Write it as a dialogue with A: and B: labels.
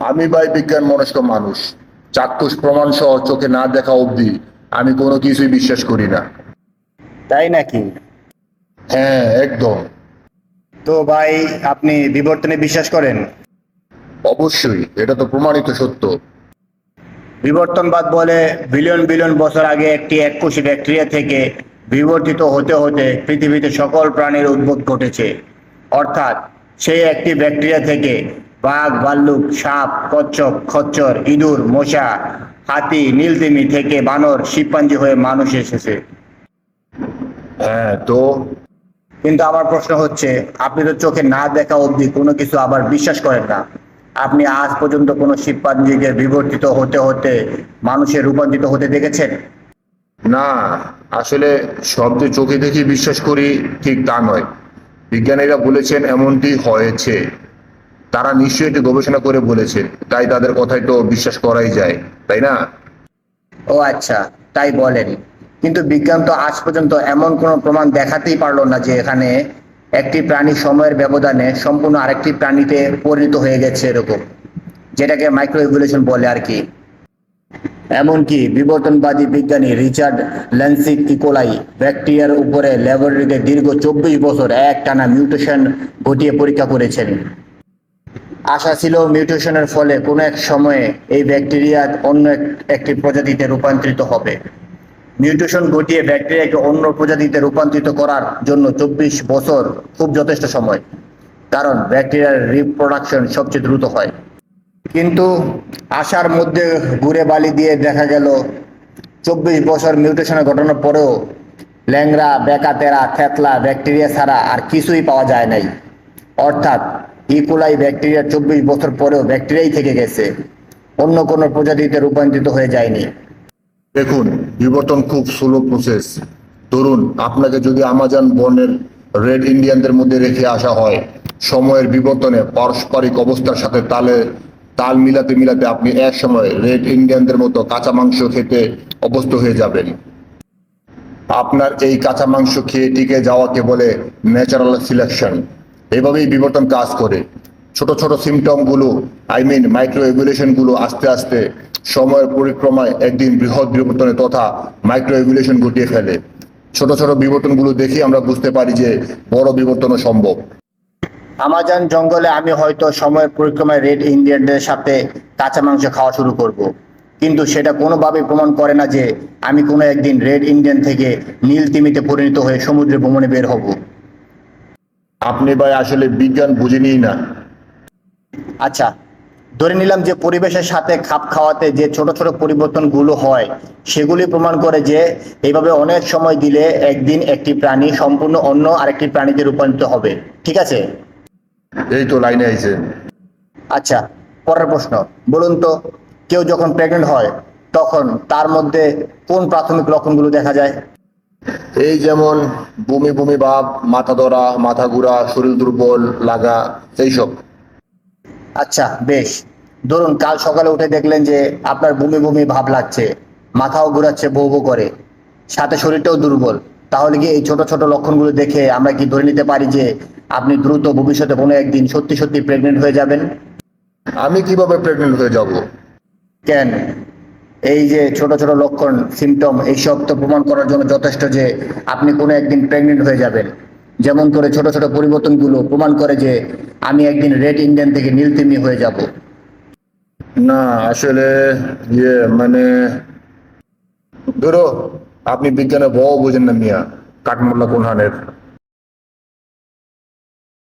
A: আমি ভাই বিজ্ঞান মনস্ক মানুষ। চাক্ষুষ প্রমাণ সহ চোখে না দেখা অবধি আমি কোনো কিছুই বিশ্বাস করি না।
B: তাই নাকি?
A: হ্যাঁ একদম।
B: তো ভাই আপনি বিবর্তনে বিশ্বাস করেন?
A: অবশ্যই এটা তো প্রমাণিত সত্য।
B: বিবর্তনবাদ বলে বিলিয়ন বিলিয়ন বছর আগে একটি এককোষী ব্যাকটেরিয়া থেকে বিবর্তিত হতে হতে পৃথিবীতে সকল প্রাণীর উদ্ভব ঘটেছে। অর্থাৎ সেই একটি ব্যাকটেরিয়া থেকে বাঘ ভাল্লুক সাপ কচ্ছপ খচ্চর ইঁদুর মশা হাতি নীলতিমি থেকে বানর শিবপাঞ্জি হয়ে মানুষ এসেছে।
A: হ্যাঁ তো?
B: কিন্তু আমার প্রশ্ন হচ্ছে আপনি তো চোখে না দেখা অবধি কোনো কিছু আবার বিশ্বাস করেন না। আপনি আজ পর্যন্ত কোনো শিবপাঞ্জিকে বিবর্তিত হতে হতে মানুষের রূপান্তরিত হতে দেখেছেন?
A: না আসলে সব যে চোখে দেখে বিশ্বাস করি ঠিক তা নয়। বিজ্ঞানীরা বলেছেন এমনটি হয়েছে। তারা নিশ্চয়ই এটি গবেষণা করে বলেছে। তাই তাদের কথাই তো বিশ্বাস করাই যায়, তাই না?
B: ও আচ্ছা তাই বলেন। কিন্তু বিজ্ঞান তো আজ পর্যন্ত এমন কোনো প্রমাণ দেখাতেই পারল না যে এখানে একটি প্রাণী সময়ের ব্যবধানে সম্পূর্ণ আরেকটি প্রাণীতে পরিণত হয়ে গেছে এরকম, যেটাকে মাইক্রো ইভলিউশন বলে আর কি। এমনকি বিবর্তনবাদী বিজ্ঞানী রিচার্ড ল্যান্সিক ইকোলাই ব্যাকটেরিয়ার উপরে ল্যাবরেটরিতে দীর্ঘ চব্বিশ বছর এক টানা মিউটেশন ঘটিয়ে পরীক্ষা করেছেন। আশা ছিল মিউটেশনের ফলে কোনো এক সময়ে এই ব্যাকটেরিয়া অন্য একটি প্রজাতিতে রূপান্তরিত হবে। মিউটেশন ঘটিয়ে ব্যাকটেরিয়াকে অন্য প্রজাতিতে রূপান্তরিত করার জন্য চব্বিশ বছর খুব যথেষ্ট সময়, কারণ ব্যাকটেরিয়ার রিপ্রোডাকশন সবচেয়ে দ্রুত হয়। কিন্তু আশার মধ্যে ঘুরে বালি দিয়ে দেখা গেল, চব্বিশ বছর মিউটেশনের ঘটনার পরেও ল্যাংরা বেকাতেরা, থেতলা, ব্যাকটেরিয়া ছাড়া আর কিছুই পাওয়া যায় নাই। অর্থাৎ ইকোলাই ব্যাকটেরিয়া চব্বিশ বছর পরেও ব্যাকটেরিয়াই থেকে গেছে। অন্য কোনো প্রজাতিতে রূপান্তরিত হয়ে যায়নি।
A: দেখুন, বিবর্তন খুব স্লো প্রসেস ধরুন, আপনাকে যদি আমাজন বনের রেড ইন্ডিয়ানদের মধ্যে রেখে আসা হয়, সময়ের বিবর্তনে পারস্পরিক অবস্থার সাথে তালে, তাল মিলাতে মিলাতে আপনি এক সময় রেড ইন্ডিয়ানদের মতো কাঁচা মাংস খেতে অভ্যস্ত হয়ে যাবেন। আপনার এই কাঁচা মাংস খেয়ে টিকে যাওয়াকে বলে ন্যাচারাল সিলেকশন এভাবেই বিবর্তন কাজ করে। ছোট ছোট সিমটমগুলো আই মিন মাইক্রো এভুলেশনগুলো আস্তে আস্তে সময়ের পরিক্রমায় একদিন বৃহৎ বিবর্তনে তথা মাইক্রো এভুলেশন ঘটিয়ে ফেলে। ছোট ছোট বিবর্তনগুলো দেখে আমরা বুঝতে পারি যে বড় বিবর্তনও সম্ভব।
B: আমাজন জঙ্গলে আমি হয়তো সময়ের পরিক্রমায় রেড ইন্ডিয়ানদের সাথে কাঁচা মাংস খাওয়া শুরু করব। কিন্তু সেটা কোনোভাবে প্রমাণ করে না যে আমি কোনো একদিন রেড ইন্ডিয়ান থেকে নীল তিমিতে পরিণত হয়ে সমুদ্রে ভ্রমণে বের হব।
A: আপনি ভাই আসলে বিজ্ঞান বুঝিনি না।
B: আচ্ছা ধরে নিলাম যে পরিবেশের সাথে খাপ খাওয়াতে যে ছোট ছোট পরিবর্তনগুলো হয় সেগুলি প্রমাণ করে যে এইভাবে অনেক সময় দিলে একদিন একটি প্রাণী সম্পূর্ণ অন্য আরেকটি প্রাণীতে রূপান্তরিত হবে। ঠিক আছে?
A: এই তো লাইনে আইছে।
B: আচ্ছা পরের প্রশ্ন। বলুন তো কেউ যখন প্রেগনেন্ট হয় তখন তার মধ্যে কোন প্রাথমিক লক্ষণগুলো দেখা যায়?
A: এই যেমন বমি বমি ভাব মাথা ধরা মাথা ঘুরা শরীর দুর্বল লাগা এইসব।
B: আচ্ছা বেশ। ধরুন কাল সকালে উঠে দেখলেন যে আপনার বমি বমি ভাব লাগছে মাথাও ঘুরাচ্ছে বউ বউ করে। সাথে শরীরটাও দুর্বল। তাহলে কি এই ছোট ছোট লক্ষণগুলো দেখে আমরা কি ধরে নিতে পারি যে আপনি দ্রুত ভবিষ্যতে কোনো একদিন সত্যি সত্যি প্রেগনেন্ট হয়ে যাবেন?
A: আমি কীভাবে প্রেগনেন্ট হয়ে যাব?
B: কেন? এই যে ছোট ছোট লক্ষণ সিমটম এইসব তো প্রমাণ করার জন্য যথেষ্ট যে আপনি কোনো একদিন প্রেগনেন্ট হয়ে যাবেন। যেমন করে ছোট ছোট পরিবর্তনগুলো প্রমাণ করে যে আমি একদিন রেড ইন্ডিয়ান থেকে নীলতিমি হয়ে যাব।
A: না, আসলে ইয়ে মানে ধরো, আপনি বিজ্ঞানে বউ বোঝেন না মিয়া, কাঠমোল্লা কোনহানের।